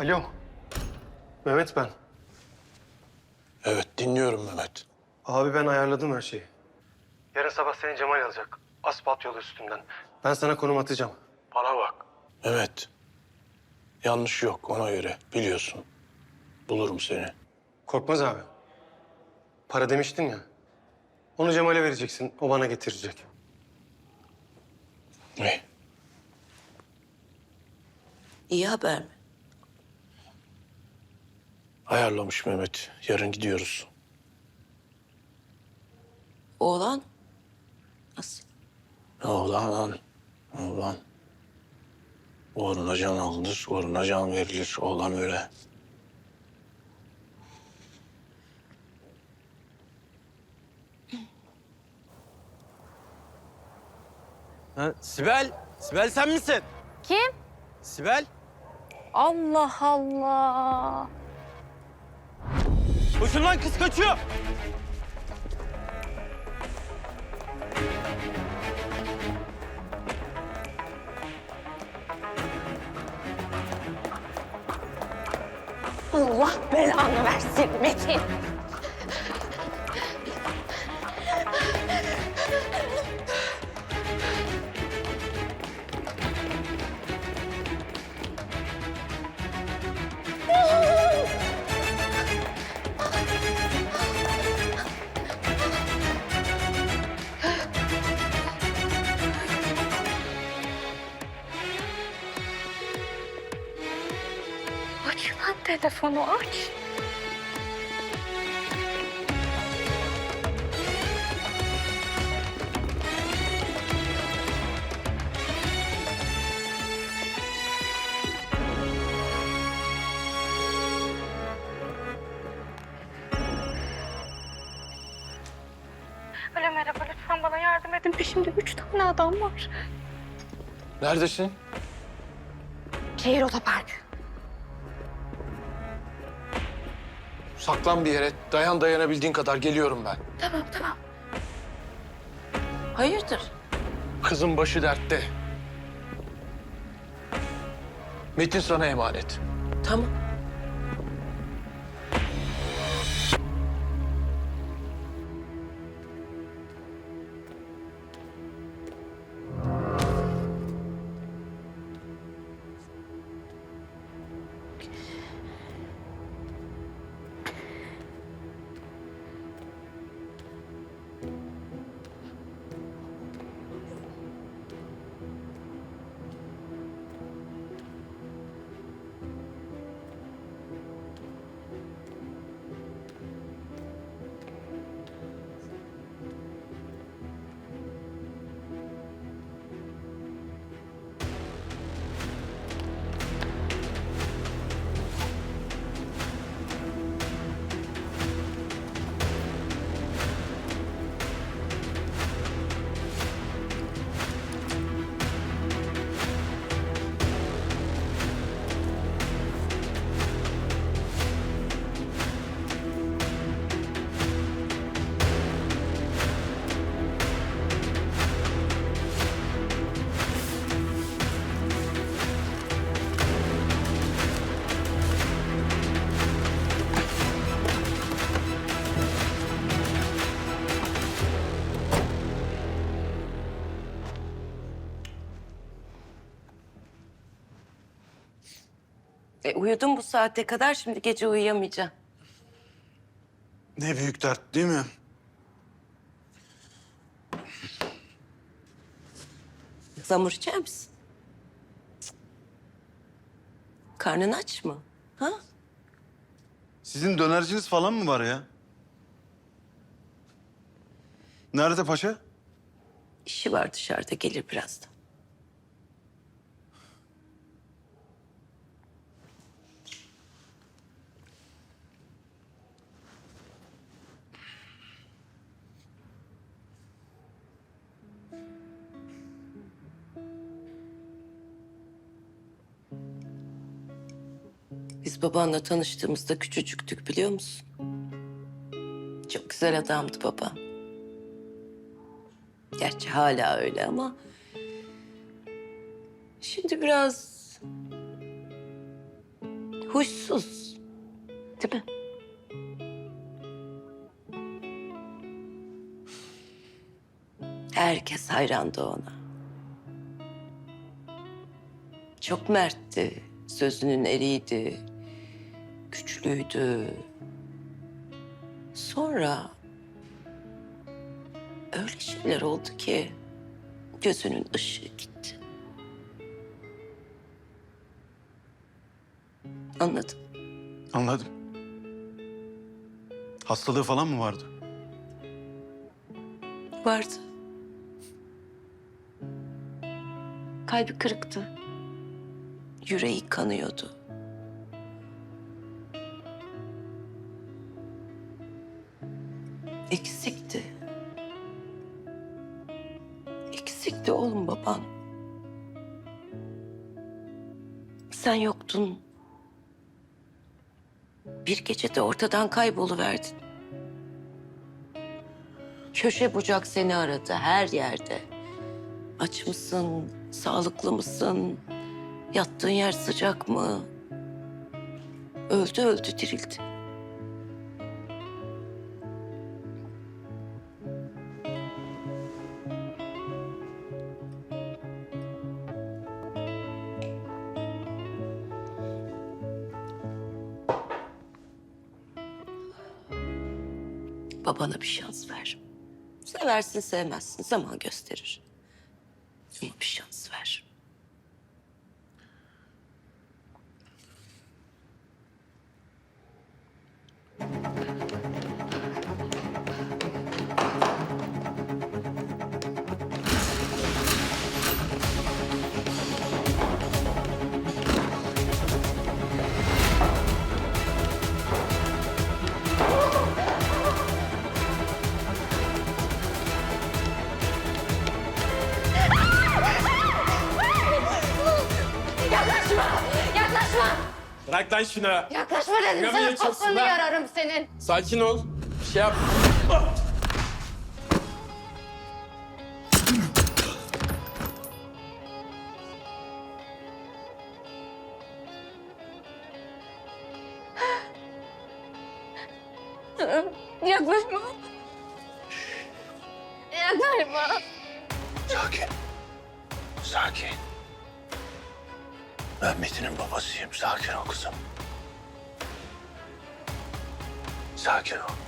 Alo. Mehmet ben. Evet dinliyorum Mehmet. Abi ben ayarladım her şeyi. Yarın sabah seni Cemal alacak. Asfalt yolu üstünden. Ben sana konum atacağım. Bana bak. Mehmet. Yanlış yok ona göre biliyorsun. Bulurum seni. Korkmaz abi. Para demiştin ya. Onu Cemal'e vereceksin. O bana getirecek. Ne? İyi haber mi? Ayarlamış Mehmet. Yarın gidiyoruz. Oğlan nasıl? Oğlan, oğlan. Uğruna can alınır, uğruna can verilir. Oğlan öyle. Ha, Sibel, Sibel sen misin? Kim? Sibel. Allah Allah. Koşun lan kız kaçıyor. Allah belanı versin Metin. Telefonu aç. Alo merhaba lütfen bana yardım edin. Peşimde üç tane adam var. Neredesin? Şehir otoparkı. Saklan bir yere. Dayan dayanabildiğin kadar geliyorum ben. Tamam tamam. Hayırdır? Kızın başı dertte. Metin sana emanet. Tamam. Uyudum bu saate kadar şimdi gece uyuyamayacağım. Ne büyük dert değil mi? Zamur içer misin? Karnın aç mı? Ha? Sizin dönerciniz falan mı var ya? Nerede paşa? İşi var dışarıda gelir birazdan. Babanla tanıştığımızda küçücüktük biliyor musun? Çok güzel adamdı baba. Gerçi hala öyle ama... Şimdi biraz Huysuz. Değil mi? Herkes hayrandı ona. Çok mertti, sözünün eriydi, güçlüydü. Sonra öyle şeyler oldu ki gözünün ışığı gitti. Anladın? Anladım. Hastalığı falan mı vardı? Vardı. Kalbi kırıktı. Yüreği kanıyordu. Eksikti. Eksikti oğlum baban. Sen yoktun. Bir gecede ortadan kayboluverdin. Köşe bucak seni aradı her yerde. Aç mısın? Sağlıklı mısın? Yattığın yer sıcak mı? Öldü öldü dirildi. Babana bir şans ver. Seversin sevmezsin zaman gösterir. Ama bir şans ver. Lan şunu. Yaklaşma dedim sana lan. yararım senin. Sakin ol. Bir şey yap. Yaklaşma. Yaklaşma. Sakin. Sakin. Ben Metin'in babasıyım. Sakin ol kızım. Sakin ol.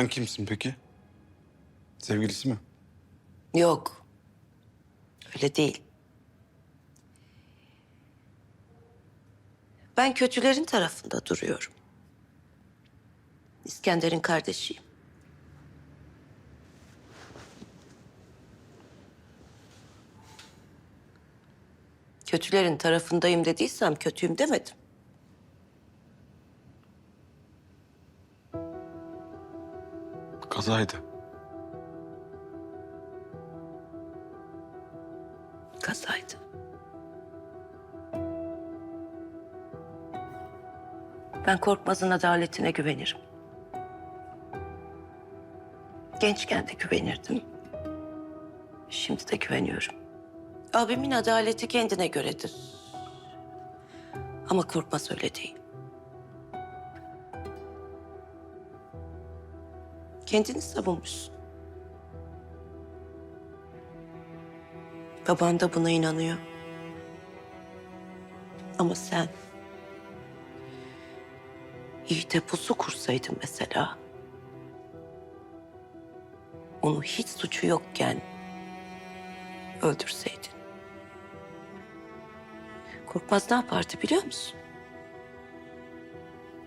Sen kimsin peki? Sevgilisi mi? Yok. Öyle değil. Ben kötülerin tarafında duruyorum. İskender'in kardeşiyim. Kötülerin tarafındayım dediysem kötüyüm demedim. kazaydı. Kazaydı. Ben Korkmaz'ın adaletine güvenirim. Gençken de güvenirdim. Şimdi de güveniyorum. Abimin adaleti kendine göredir. Ama Korkmaz öyle değil. Kendini savunmuşsun. Baban da buna inanıyor. Ama sen... iyi de pusu kursaydın mesela. Onu hiç suçu yokken öldürseydin. Korkmaz ne yapardı biliyor musun?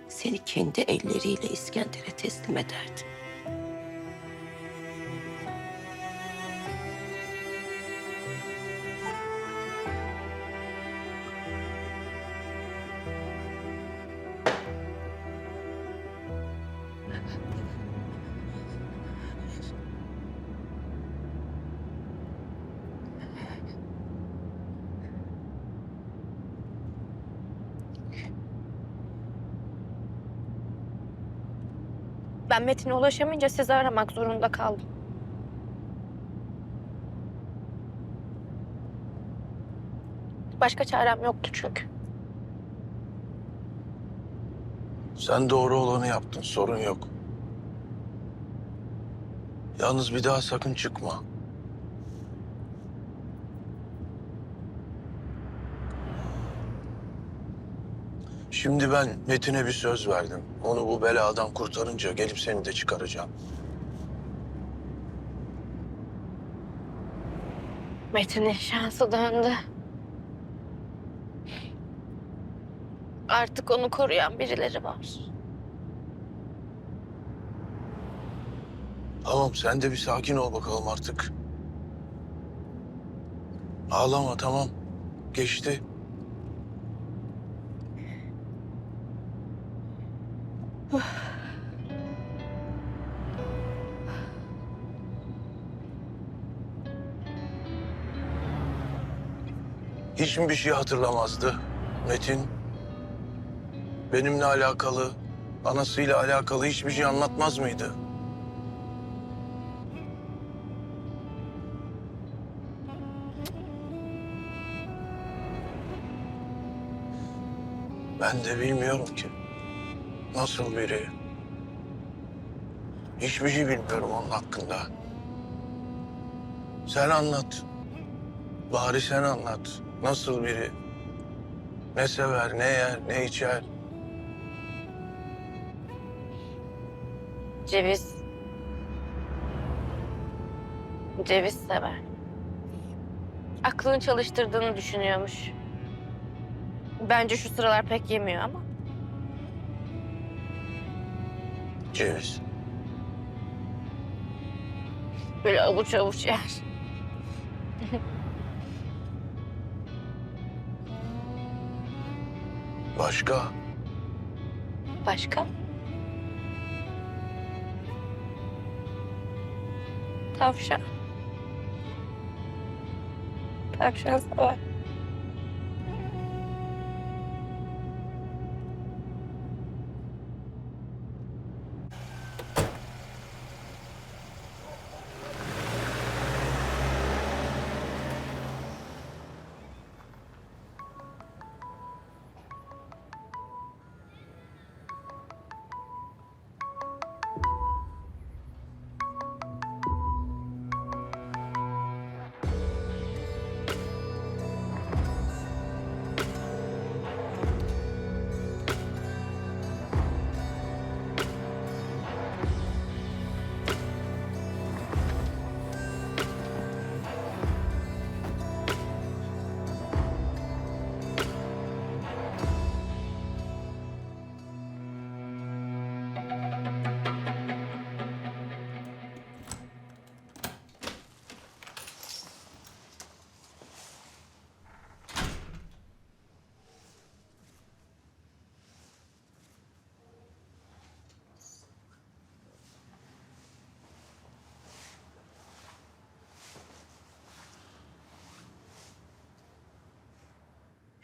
Seni kendi elleriyle İskender'e teslim ederdi. Ben Metin'e ulaşamayınca sizi aramak zorunda kaldım. Başka çarem yoktu çünkü. Sen doğru olanı yaptın, sorun yok. Yalnız bir daha sakın çıkma. Şimdi ben Metin'e bir söz verdim. Onu bu beladan kurtarınca gelip seni de çıkaracağım. Metin'in şansı döndü. Artık onu koruyan birileri var. Tamam sen de bir sakin ol bakalım artık. Ağlama tamam. Geçti. Mi bir şey hatırlamazdı Metin? Benimle alakalı, anasıyla alakalı hiçbir şey anlatmaz mıydı? Ben de bilmiyorum ki. Nasıl biri? Hiçbir şey bilmiyorum onun hakkında. Sen anlat. Bari sen anlat. Nasıl biri? Ne sever, ne yer, ne içer? Ceviz. Ceviz sever. Aklını çalıştırdığını düşünüyormuş. Bence şu sıralar pek yemiyor ama. Ceviz. Böyle avuç avuç yer. Başka? Başka? Tavşan. Tavşan sever.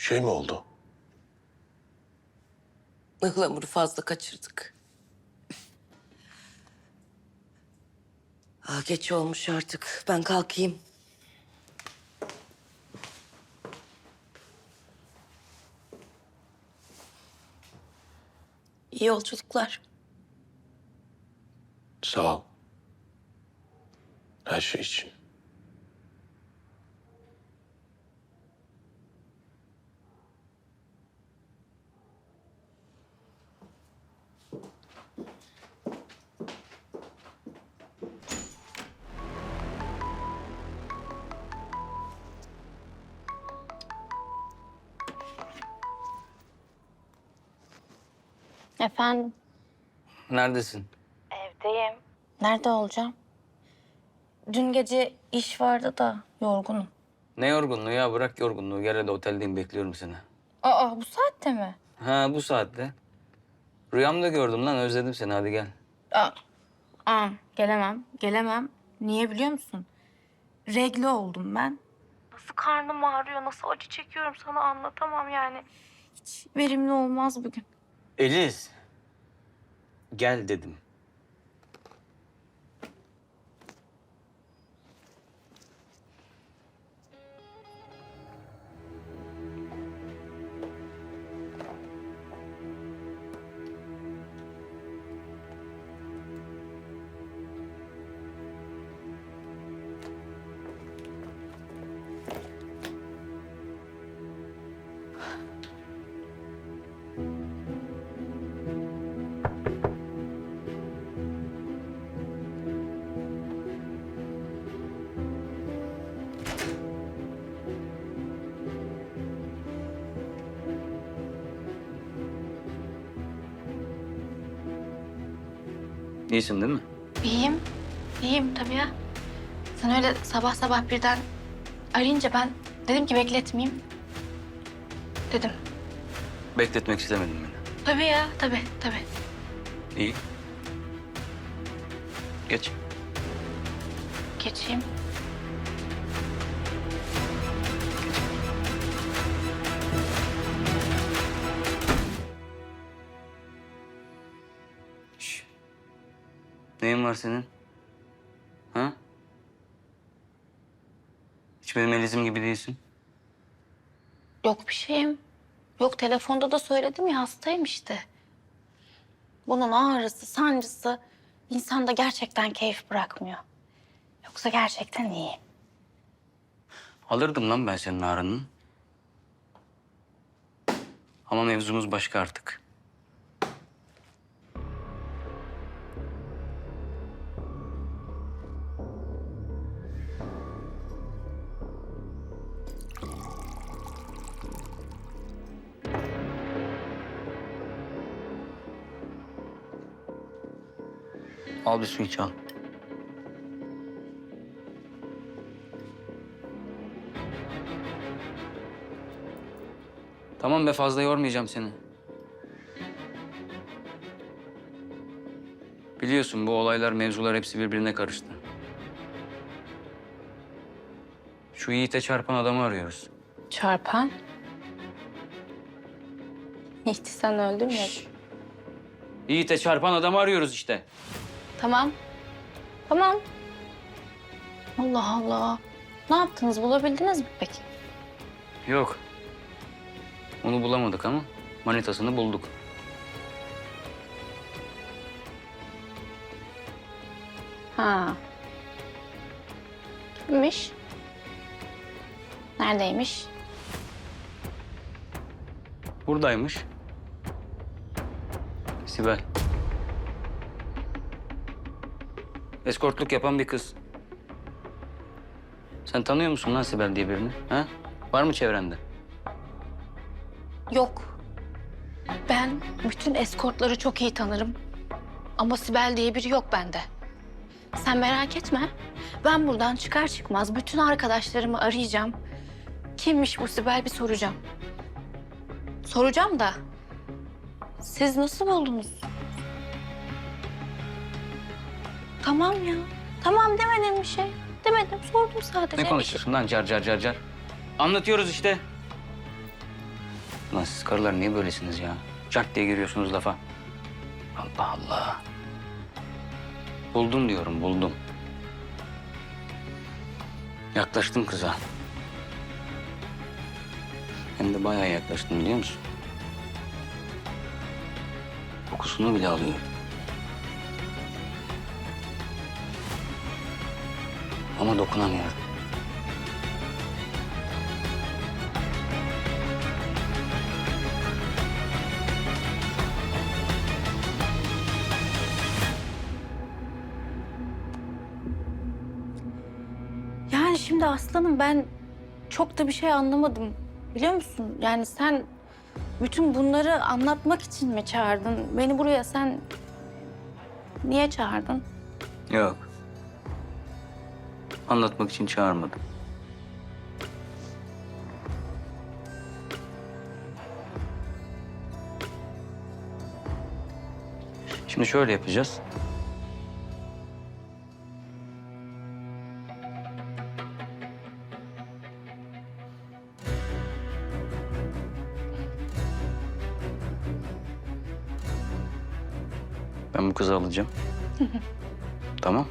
Şey mi oldu? Ihlamuru fazla kaçırdık. Aa, geç olmuş artık. Ben kalkayım. İyi yolculuklar. Sağ ol. Her şey için. Efendim? Neredesin? Evdeyim. Nerede olacağım? Dün gece iş vardı da yorgunum. Ne yorgunluğu ya? Bırak yorgunluğu. Gel hadi oteldeyim bekliyorum seni. Aa bu saatte mi? Ha bu saatte. Rüyamda gördüm lan özledim seni hadi gel. Aa, aa gelemem. Gelemem. Niye biliyor musun? Regle oldum ben. Nasıl karnım ağrıyor, nasıl acı çekiyorum sana anlatamam yani. Hiç verimli olmaz bugün. Eliz. Gel dedim. İyisin değil mi? İyiyim. İyiyim tabii ya. Sen öyle sabah sabah birden arayınca ben dedim ki bekletmeyeyim. Dedim. Bekletmek istemedim beni. Tabii ya, tabii, tabii. İyi. Geç. Geçeyim. Neyin var senin? Ha? Hiç benim Eliz'im gibi değilsin. Yok bir şeyim. Yok telefonda da söyledim ya hastayım işte. Bunun ağrısı, sancısı insanda gerçekten keyif bırakmıyor. Yoksa gerçekten iyi. Alırdım lan ben senin ağrını. Ama mevzumuz başka artık. Al bir su iç al. Tamam be fazla yormayacağım seni. Biliyorsun bu olaylar, mevzular hepsi birbirine karıştı. Şu Yiğit'e çarpan adamı arıyoruz. Çarpan? Yiğit'i sen öldürmedin. Yiğit'e çarpan adamı arıyoruz işte. Tamam. Tamam. Allah Allah. Ne yaptınız? Bulabildiniz mi peki? Yok. Onu bulamadık ama manitasını bulduk. Ha. Kimmiş? Neredeymiş? Buradaymış. Sibel. Eskortluk yapan bir kız. Sen tanıyor musun lan Sibel diye birini? Ha? Var mı çevrende? Yok. Ben bütün eskortları çok iyi tanırım. Ama Sibel diye biri yok bende. Sen merak etme. Ben buradan çıkar çıkmaz bütün arkadaşlarımı arayacağım. Kimmiş bu Sibel bir soracağım. Soracağım da siz nasıl buldunuz? Tamam ya. Tamam demedim bir şey. Demedim sordum sadece. Ne konuşuyorsun lan car car car car? Anlatıyoruz işte. Lan siz karılar niye böylesiniz ya? Cak diye giriyorsunuz lafa. Allah Allah. Buldum diyorum, buldum. Yaklaştım kıza. Hem de bayağı yaklaştım biliyor musun? Kokusunu bile alıyor. Ama dokunamıyorum. Yani şimdi aslanım ben çok da bir şey anlamadım. Biliyor musun? Yani sen bütün bunları anlatmak için mi çağırdın? Beni buraya sen niye çağırdın? Yok. Anlatmak için çağırmadım. Şimdi şöyle yapacağız. Ben bu kızı alacağım. tamam.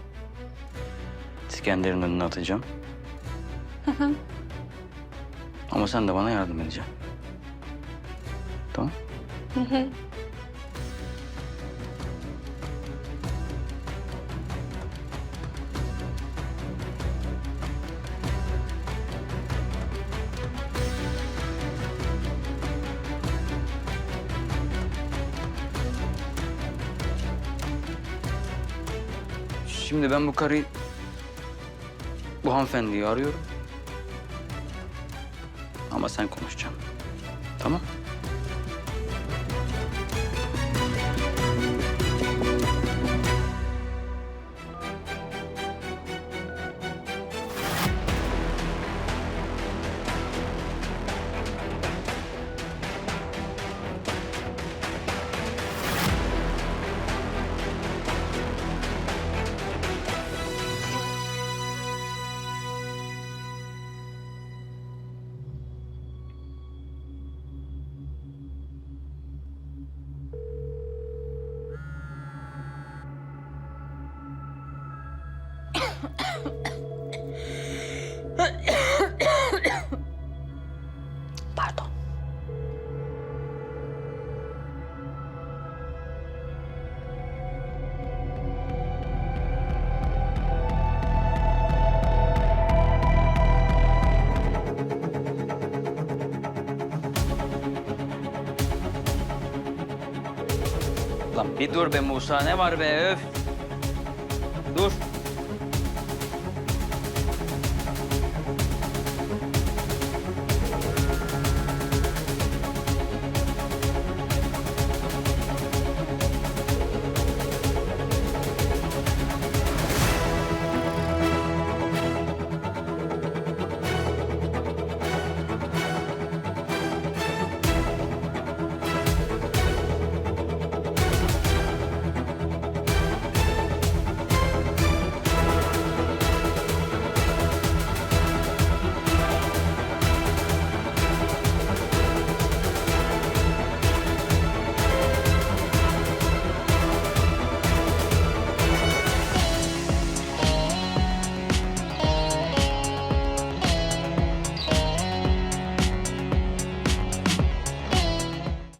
İskender'in önüne atacağım. Ama sen de bana yardım edeceksin. Tamam? Şimdi ben bu karıyı, bu hanımefendiyi arıyorum. Ama sen konuşacaksın. Dur be Musa ne var be öf.